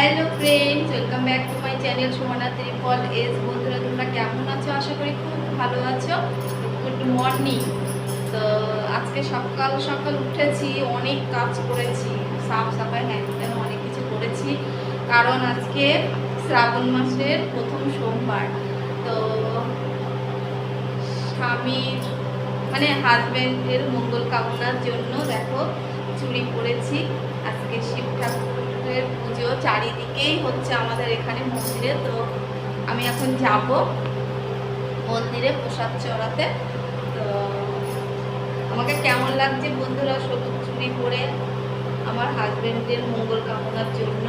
Hello friends welcome back to my channel Sumana triple S বন্ধুরা, তোমরা কেমন আছো? আশা করি খুব ভালো আছো। গুড মর্নিং তো আজকে সকাল সকাল উঠেছি, অনেক কাজ করেছি, সাফ সাফাই, হ্যান ত্যান অনেক কিছু করেছি। কারণ আজকে শ্রাবণ মাসের প্রথম সোমবার। তো স্বামীর মানে হাজব্যান্ডের মঙ্গল কামনার জন্য দেখো, চুরি করেছি। আজকে শিব ঠাকুরের পুজো চারিদিকেই হচ্ছে আমাদের এখানে মন্দিরে। তো আমি এখন যাব মন্দিরে প্রসাদ চড়াতে। তো আমাকে কেমন লাগছে বন্ধুরা? সবুজ চুড়ি পরে আমার হাজব্যান্ডের মঙ্গল কামনার জন্য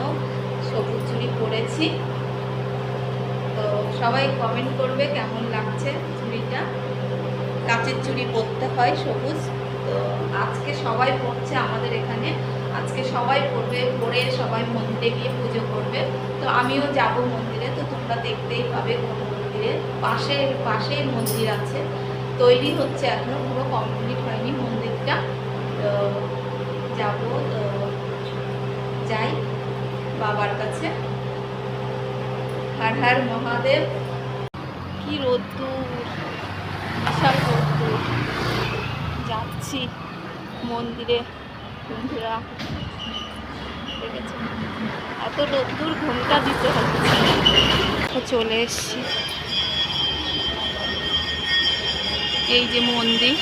সবুজ চুড়ি পরেছি। তো সবাই কমেন্ট করবে কেমন লাগছে চুড়িটা? কাচের চুড়ি পরতে হয় সবুজ। তো আজকে সবাই পড়ছে আমাদের এখানে আজকে সবাই পড়বে, পড়ে সবাই মন্দিরে গিয়ে পুজো করবে। তো আমিও যাব মন্দিরে, তো তোমরা দেখতেই পাবে কোন মন্দিরে। পাশে, পাশেই মন্দির আছে। তৈরি হচ্ছে এখনও, পুরো কমপ্লিট হয়নি মন্দিরটা। তো যাব, তো যাই বাবার কাছে। হার মহাদেব। কি রোদ্দুর, বিশাল রোদ্দুর। যাচ্ছি মন্দিরে। বন্ধুরা এত রোদ্দুর ঘুমটা দিতে হচ্ছে চলে এসছি। এই যে মন্দির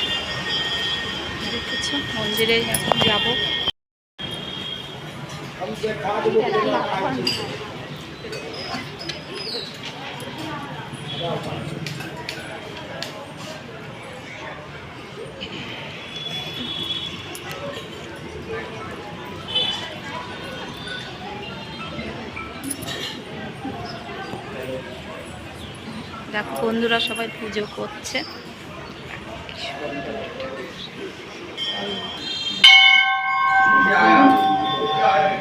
দেখেছ মন্দিরে এখন যাব। দেখো বন্ধুরা সবাই পুজো করছে।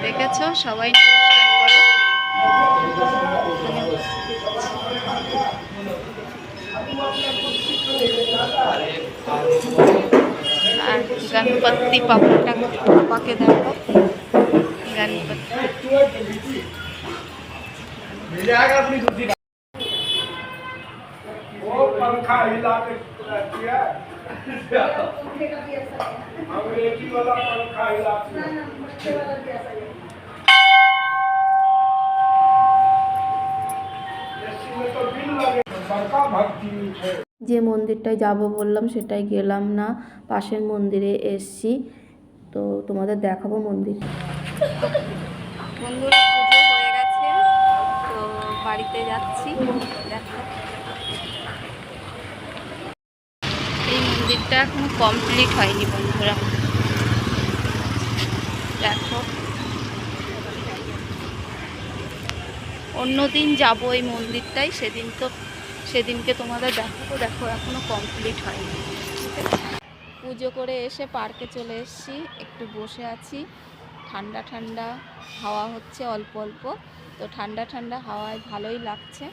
দেখেছ? সবাই আর গণপতি পাপাটা পাপাকে দেখো। গণপতি पंखा हिला के किया अंग्रेजी वाला पंखा हिला के इसमें तो बिल लगे बड़का भक्ति है যে মন্দিরটায় যাব বললাম সেটাই গেলাম না পাশের মন্দিরে এসছি তো তোমাদের দেখাবো মন্দির বন্ধুরা পুজো হয়ে গেছে তো বাড়িতে যাচ্ছি দেখো মন্দিরটা এখনও কমপ্লিট হয়নি, বন্ধুরা। দেখো। অন্যদিন যাব এই মন্দিরটাই সেদিন তো সেদিনকে তোমাদের দেখাবো। দেখো, এখনও কমপ্লিট হয়নি। পুজো করে এসে পার্কে চলে এসেছি। একটু বসে আছি। ঠান্ডা ঠান্ডা হাওয়া হচ্ছে অল্প অল্প। তো ঠান্ডা ঠান্ডা হাওয়ায় ভালোই লাগছে।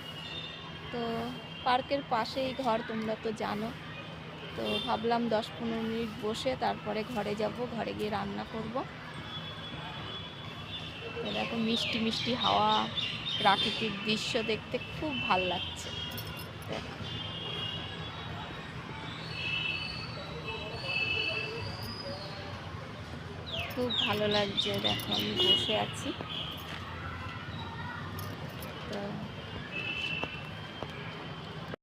তো পার্কের পাশেই ঘর, তোমরা তো জানো। তো ভাবলাম দশ পনেরো মিনিট বসে তারপরে ঘরে যাব, ঘরে গিয়ে রান্না করব দেখো মিষ্টি মিষ্টি হাওয়া, প্রাকৃতিক দৃশ্য দেখতে খুব ভালো লাগছে। খুব ভালো লাগছে, দেখো আমি বসে আছি তো